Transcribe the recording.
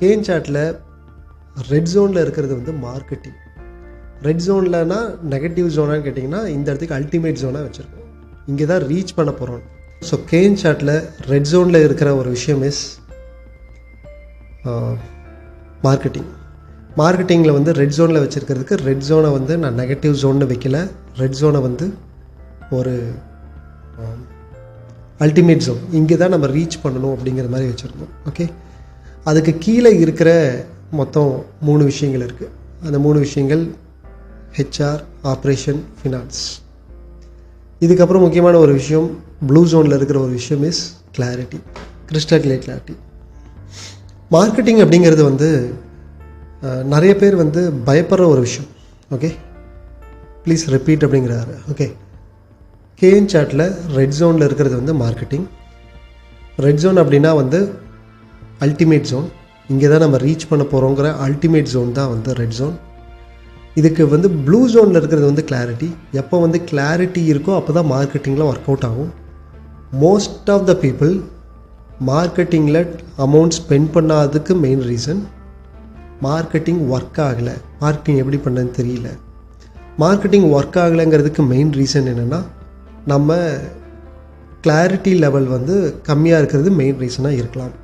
Can சாட்டில் red ஜோனில் இருக்கிறது வந்து மார்க்கெட்டிங் ரெட் ஜோன்லனா நெகட்டிவ் ஜோனான்னு கேட்டிங்கன்னா இந்த இடத்துக்கு அல்டிமேட் ஜோனாக வச்சுருக்கோம். இங்கே தான் ரீச் பண்ண போகிறோம் ஸோ கேன் சாட்டில் ரெட் ஜோனில் இருக்கிற ஒரு விஷயம் இஸ் மார்க்கெட்டிங் மார்க்கெட்டிங்கில் வந்து ரெட் ஜோனில் வச்சுருக்கிறதுக்கு ரெட் ஜோனை வந்து நான் நெகட்டிவ் ஜோன்னு வைக்கல. ரெட் ஜோனை வந்து ஒரு அல்டிமேட் ஜோன் இங்கே தான் நம்ம ரீச் பண்ணணும் அப்படிங்கிற மாதிரி வச்சுருக்கோம். ஓகே அதுக்கு கீழே இருக்கிற மொத்தம் மூணு விஷயங்கள் இருக்குது அந்த மூணு விஷயங்கள் ஹெச்ஆர் ஆப்ரேஷன் ஃபினான்ஸ் இதுக்கப்புறம் முக்கியமான ஒரு விஷயம் ப்ளூ ஜோனில் இருக்கிற ஒரு விஷயம் is clarity crystal clear clarity marketing அப்படிங்கிறது வந்து நிறைய பேர் வந்து பயப்படுற ஒரு விஷயம். ஓகே ப்ளீஸ் ரிப்பீட் அப்படிங்கிறாரு. ஓகே கேஎன் சாட்டில் ரெட் ஜோனில் இருக்கிறது வந்து மார்க்கெட்டிங் ரெட் ஜோன் அப்படின்னா வந்து அல்டிமேட் ஜோன் இங்கே தான் நம்ம ரீச் பண்ண போகிறோங்கிற அல்டிமேட் ஜோன் தான் வந்து ரெட் ஜோன் இதுக்கு வந்து ப்ளூ ஜோனில் இருக்கிறது வந்து கிளாரிட்டி எப்போ வந்து கிளாரிட்டி இருக்கோ அப்போ தான் மார்க்கெட்டிங்கில் ஒர்க் அவுட் ஆகும் மோஸ்ட் ஆஃப் த பீப்புள் மார்க்கெட்டிங்கில் அமௌண்ட் ஸ்பெண்ட் பண்ணாததுக்கு மெயின் ரீசன் மார்க்கெட்டிங் ஒர்க் ஆகலை. மார்க்கெட்டிங் எப்படி பண்ணன்னு தெரியல. மார்க்கெட்டிங் ஒர்க் ஆகலைங்கிறதுக்கு மெயின் ரீசன் என்னென்னா நம்ம கிளாரிட்டி லெவல் வந்து கம்மியாக இருக்கிறது மெயின் ரீசனாக இருக்கலாம்.